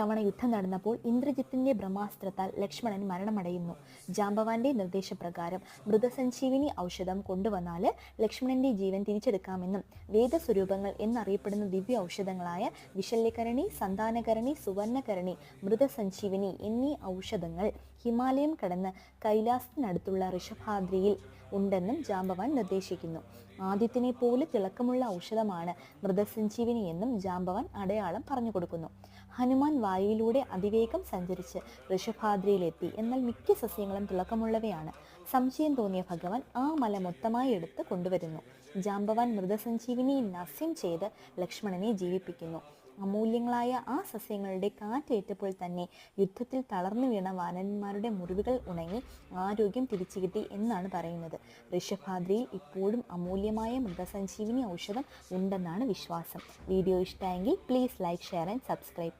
രാവണ യുദ്ധം നടന്നപ്പോൾ ഇന്ദ്രജിത്തിന്റെ ബ്രഹ്മാസ്ത്രത്താൽ ലക്ഷ്മണൻ മരണമടയുന്നു. ജാമ്പവാന്റെ നിർദ്ദേശപ്രകാരം മൃതസഞ്ജീവിനി ഔഷധം കൊണ്ടുവന്നാൽ ലക്ഷ്മണന്റെ ജീവൻ തിരിച്ചെടുക്കാമെന്നും വേദസ്വരൂപങ്ങൾ എന്നറിയപ്പെടുന്ന ദിവ്യ ഔഷധങ്ങളായ വിശല്യകരണി സന്താനകരണി സുവർണകരണി മൃതസഞ്ജീവിനി എന്നീ ഔഷധങ്ങൾ ഹിമാലയം കടന്ന് കൈലാസത്തിനടുത്തുള്ള ഋഷഭാദ്രിയിൽ ഉണ്ടെന്നും ജാമ്പവാൻ നിർദ്ദേശിക്കുന്നു. ആദ്യത്തിനെ പോലെ തിളക്കമുള്ള ഔഷധമാണ് മൃതസഞ്ജീവിനി എന്നും ജാമ്പവാൻ അടയാളം പറഞ്ഞു കൊടുക്കുന്നു. ഹനുമാൻ വായുവിലൂടെ അതിവേഗം സഞ്ചരിച്ച് ഋഷഭാദ്രിയിലെത്തി. എന്നാൽ മിക്ക സസ്യങ്ങളും തിളക്കമുള്ളവയാണ്. സംശയം തോന്നിയ ഭഗവാൻ ആ മല മൊത്തമായി എടുത്ത് കൊണ്ടുവരുന്നു. ജാമ്പവാൻ മൃതസഞ്ജീവിനി നസ്യം ചെയ്ത് ലക്ഷ്മണനെ ജീവിപ്പിക്കുന്നു. അമൂല്യങ്ങളായ ആ സസ്യങ്ങളുടെ കാറ്റേറ്റപ്പോൾ തന്നെ യുദ്ധത്തിൽ തളർന്നു വീണ വാനന്മാരുടെ മുറിവുകൾ ഉണങ്ങി ആരോഗ്യം തിരിച്ചു കിട്ടി എന്നാണ് പറയുന്നത്. ഋഷഭാദ്രിയിൽ ഇപ്പോഴും അമൂല്യമായ മൃതസഞ്ജീവിനി ഔഷധം ഉണ്ടെന്നാണ് വിശ്വാസം. വീഡിയോ ഇഷ്ടമായെങ്കിൽ please like share and subscribe.